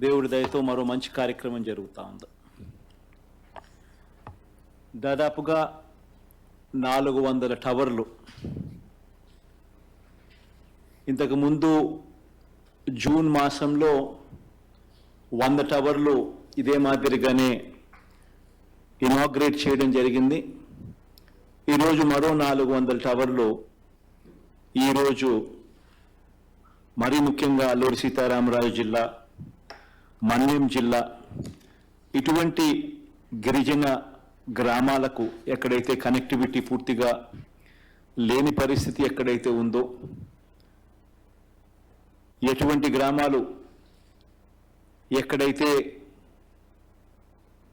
దేవుడి దయతో మరో మంచి కార్యక్రమం జరుగుతూ ఉంది. దాదాపుగా నాలుగు వందల టవర్లు. ఇంతకుముందు జూన్ మాసంలో వంద టవర్లు ఇదే మాదిరిగానే ఇనాగ్రేట్ చేయడం జరిగింది. ఈరోజు మరో నాలుగు వందల టవర్లు. ఈరోజు మరీ ముఖ్యంగా అల్లూరి సీతారామరాజు జిల్లా మన్యం జిల్లా ఇటువంటి గిరిజన గ్రామాలకు ఎక్కడైతే కనెక్టివిటీ పూర్తిగా లేని పరిస్థితి ఎక్కడైతే ఉందో ఎటువంటి గ్రామాలు ఎక్కడైతే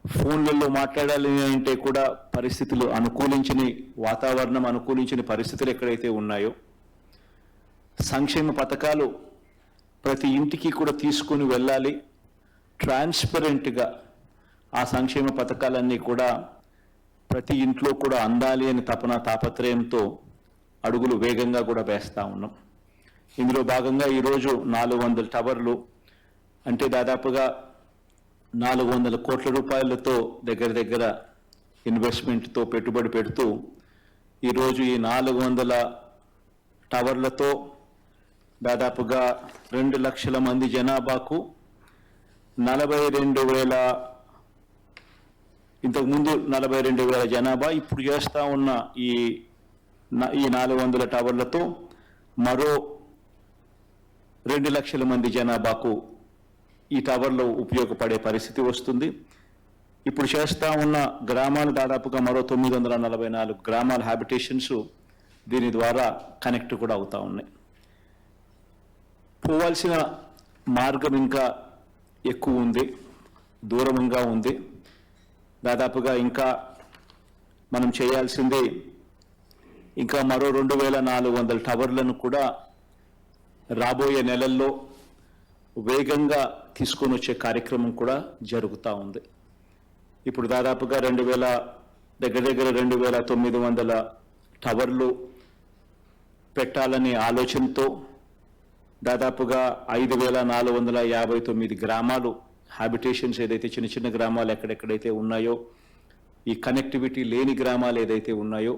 ఫోన్లలో మాట్లాడాలి అంటే కూడా పరిస్థితులు అనుకూలించని వాతావరణం అనుకూలించని పరిస్థితులు ఎక్కడైతే ఉన్నాయో సంక్షేమ పథకాలు ప్రతి ఇంటికి కూడా తీసుకొని వెళ్ళాలి. ట్రాన్స్పరెంట్గా ఆ సంక్షేమ పథకాలన్నీ కూడా ప్రతి ఇంట్లో కూడా అందాలి అని తపన తాపత్రయంతో అడుగులు వేగంగా కూడా వేస్తూ ఉన్నాం. ఇందులో భాగంగా ఈరోజు నాలుగు వందల టవర్లు అంటే దాదాపుగా నాలుగు వందల కోట్ల రూపాయలతో దగ్గర దగ్గర ఇన్వెస్ట్మెంట్తో పెట్టుబడి పెడుతూ ఈరోజు ఈ నాలుగు వందల టవర్లతో దాదాపుగా రెండు లక్షల మంది జనాభాకు నలభై రెండు వేల ఇంతకుముందు నలభై రెండు వేల జనాభా ఇప్పుడు చేస్తా ఉన్న ఈ ఈ నాలుగు వందల టవర్లతో మరో రెండు లక్షల మంది జనాభాకు ఈ టవర్లు ఉపయోగపడే పరిస్థితి వస్తుంది. ఇప్పుడు చేస్తూ ఉన్న గ్రామాలు దాదాపుగా మరో తొమ్మిది వందల నలభై నాలుగు గ్రామాల హ్యాబిటేషన్స్ దీని ద్వారా కనెక్ట్ కూడా అవుతూ ఉన్నాయి. పోవాల్సిన మార్గం ఇంకా ఎక్కువ ఉంది దూరంగా ఉంది. దాదాపుగా ఇంకా మనం చేయాల్సింది ఇంకా మరో రెండు వేల నాలుగు వందల టవర్లను కూడా రాబోయే నెలల్లో వేగంగా తీసుకొని వచ్చే కార్యక్రమం కూడా జరుగుతూ ఉంది. ఇప్పుడు దాదాపుగా రెండు వేల దగ్గర దగ్గర రెండు వేల తొమ్మిది వందల టవర్లు పెట్టాలనే ఆలోచనతో దాదాపుగా ఐదు వేల నాలుగు వందల యాభై తొమ్మిది గ్రామాలు హ్యాబిటేషన్స్ ఏదైతే చిన్న చిన్న గ్రామాలు ఎక్కడెక్కడైతే ఉన్నాయో ఈ కనెక్టివిటీ లేని గ్రామాలు ఏదైతే ఉన్నాయో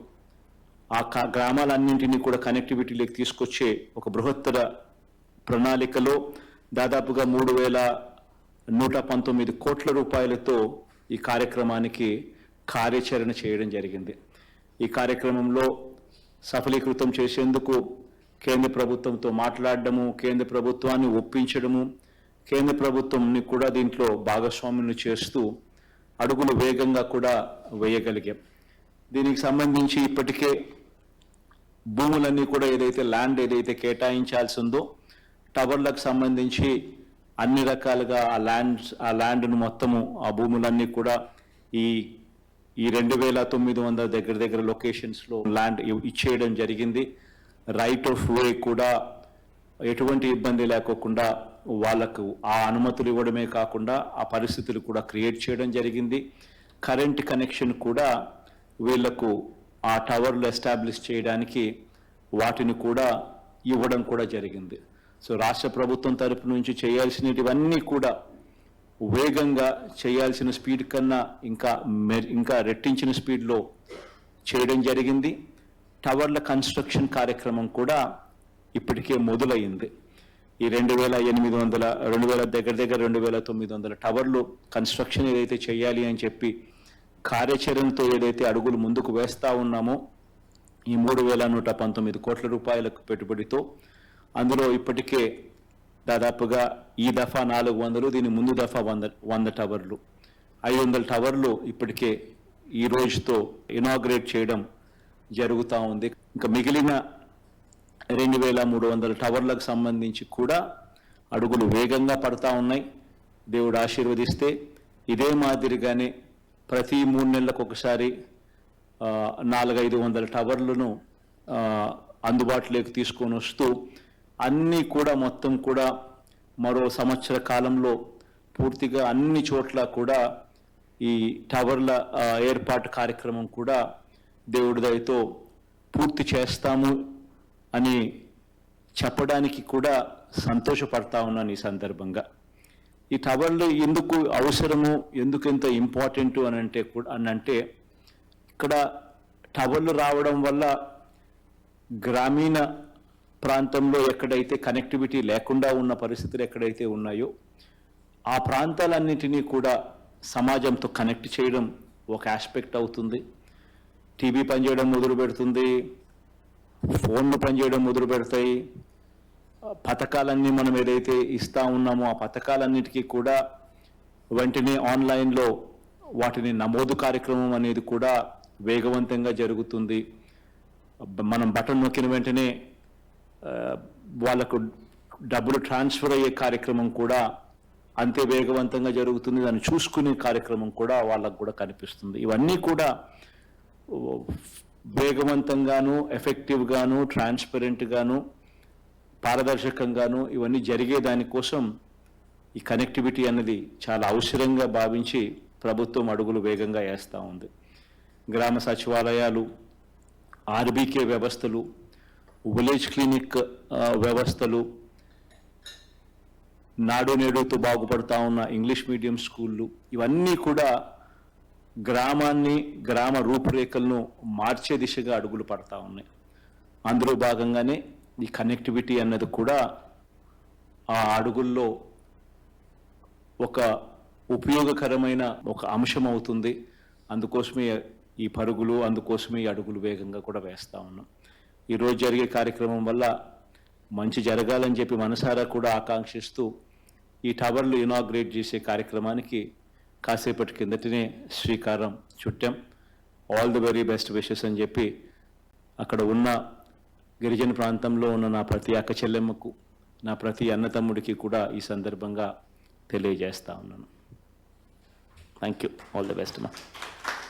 ఆ గ్రామాలన్నింటినీ కూడా కనెక్టివిటీలోకి తీసుకొచ్చే ఒక బృహత్తర ప్రణాళికలో దాదాపుగా మూడు వేల నూట పంతొమ్మిది కోట్ల రూపాయలతో ఈ కార్యక్రమానికి కార్యాచరణ చేయడం జరిగింది. ఈ కార్యక్రమంలో సఫలీకృతం చేసేందుకు కేంద్ర ప్రభుత్వంతో మాట్లాడడము కేంద్ర ప్రభుత్వాన్ని ఒప్పించడము కేంద్ర ప్రభుత్వంని కూడా దీంట్లో భాగస్వామ్యం చేస్తూ అడుగులు వేగంగా కూడా వేయగలిగాం. దీనికి సంబంధించి ఇప్పటికే భూములన్నీ కూడా ఏదైతే ల్యాండ్ ఏదైతే కేటాయించాల్సి ఉందో టవర్లకు సంబంధించి అన్ని రకాలుగా ఆ ల్యాండ్ ఆ ల్యాండ్ను మొత్తము ఆ భూములన్నీ కూడా ఈ ఈ రెండు వేల తొమ్మిది వందల దగ్గర దగ్గర లొకేషన్స్లో ల్యాండ్ ఇచ్చేయడం జరిగింది. రైట్ ఆఫ్ వే కూడా ఎటువంటి ఇబ్బంది లేకోకుండా వాళ్ళకు ఆ అనుమతులు ఇవ్వడమే కాకుండా ఆ పరిస్థితులు కూడా క్రియేట్ చేయడం జరిగింది. కరెంట్ కనెక్షన్ కూడా వీళ్ళకు ఆ టవర్లు ఎస్టాబ్లిష్ చేయడానికి వాటిని కూడా ఇవ్వడం కూడా జరిగింది. సో రాష్ట్ర ప్రభుత్వం తరపు నుంచి చేయాల్సినటివన్నీ కూడా వేగంగా చేయాల్సిన స్పీడ్ కన్నా ఇంకా మె- ఇంకా రెట్టించిన స్పీడ్లో చేయడం జరిగింది. టవర్ల కన్స్ట్రక్షన్ కార్యక్రమం కూడా ఇప్పటికే మొదలైంది. ఈ రెండు వేల ఎనిమిది వందల రెండు వేల దగ్గర దగ్గర రెండు వేల తొమ్మిది వందల టవర్లు కన్స్ట్రక్షన్ ఏదైతే చేయాలి అని చెప్పి కార్యాచరణతో ఏదైతే అడుగులు ముందుకు వేస్తా ఉన్నామో ఈ మూడు వేల నూట పంతొమ్మిది కోట్ల రూపాయలకు పెట్టుబడితో అందులో ఇప్పటికే దాదాపుగా ఈ దఫా నాలుగు వందలు దీని ముందు దఫా వంద వంద టవర్లు. ఐదు వందల టవర్లు ఇప్పటికే ఈ రోజుతో ఇనాగ్రేట్ చేయడం జరుగుతూ ఉంది. ఇంకా మిగిలిన రెండు వేల మూడు వందల టవర్లకు సంబంధించి కూడా అడుగులు వేగంగా పడతా ఉన్నాయి. దేవుడు ఆశీర్వదిస్తే ఇదే మాదిరిగానే ప్రతి మూడు నెలలకు ఒకసారి నాలుగైదు వందల టవర్లను అందుబాటులోకి తీసుకొని వస్తూ అన్నీ కూడా మొత్తం కూడా మరో సంవత్సర కాలంలో పూర్తిగా అన్ని చోట్ల కూడా ఈ టవర్ల ఏర్పాటు కార్యక్రమం కూడా దేవుడి దయతో పూర్తి చేస్తాము అని చెప్పడానికి కూడా సంతోషపడతా ఉన్నాను ఈ సందర్భంగా. ఈ టవర్లు ఎందుకు అవసరము ఎందుకు ఎంత ఇంపార్టెంట్ అని అంటే కూడా అని అంటే ఇక్కడ టవర్లు రావడం వల్ల గ్రామీణ ప్రాంతంలో ఎక్కడైతే కనెక్టివిటీ లేకుండా ఉన్న పరిస్థితులు ఎక్కడైతే ఉన్నాయో ఆ ప్రాంతాలన్నింటినీ కూడా సమాజంతో కనెక్ట్ చేయడం ఒక ఆస్పెక్ట్ అవుతుంది. టీవీ పనిచేయడం మొదలు పెడుతుంది ఫోన్లు పనిచేయడం మొదలు పెడతాయి. పథకాలన్నీ మనం ఏదైతే ఇస్తా ఉన్నామో ఆ పథకాలన్నిటికీ కూడా వెంటనే ఆన్లైన్లో వాటిని నమోదు కార్యక్రమం అనేది కూడా వేగవంతంగా జరుగుతుంది. మనం బటన్ నొక్కిన వెంటనే వాళ్ళకు డబ్బులు ట్రాన్స్ఫర్ అయ్యే కార్యక్రమం కూడా అంతే వేగవంతంగా జరుగుతుంది. దాన్ని చూసుకునే కార్యక్రమం కూడా వాళ్ళకు కూడా కనిపిస్తుంది. ఇవన్నీ కూడా వేగవంతంగాను ఎఫెక్టివ్గాను ట్రాన్స్పరెంట్గాను పారదర్శకంగాను ఇవన్నీ జరిగే దానికోసం ఈ కనెక్టివిటీ అన్నది చాలా అవసరంగా భావించి ప్రభుత్వం అడుగులు వేగంగా వేస్తూ ఉంది. గ్రామ సచివాలయాలు ఆర్బీకే వ్యవస్థలు విలేజ్ క్లినిక్ వ్యవస్థలు నాడు నేడుతో బాగుపడతా ఉన్న ఇంగ్లీష్ మీడియం స్కూళ్ళు ఇవన్నీ కూడా గ్రామాన్ని గ్రామ రూపురేఖలను మార్చే దిశగా అడుగులు పడతా ఉన్నాయి. అందులో భాగంగానే ఈ కనెక్టివిటీ అన్నది కూడా ఆ అడుగుల్లో ఒక ఉపయోగకరమైన ఒక అంశం అవుతుంది. అందుకోసమే ఈ పరుగులు అందుకోసమే ఈ అడుగులు వేగంగా కూడా వేస్తూ ఉన్నాం. ఈరోజు జరిగే కార్యక్రమం వల్ల మంచి జరగాలని చెప్పి మనసారా కూడా ఆకాంక్షిస్తూ ఈ టవర్లు ఇనాగ్రేట్ చేసే కార్యక్రమానికి కాసేపటి కిందటనే శ్రీకారం చుట్టాం. All the very best wishes అని చెప్పి అక్కడ ఉన్న గిరిజన ప్రాంతంలో ఉన్న నా ప్రతి అక్క చెల్లెమ్మకు నా ప్రతి అన్నతమ్ముడికి కూడా ఈ సందర్భంగా తెలియజేస్తా ఉన్నాను. Thank you all the best మా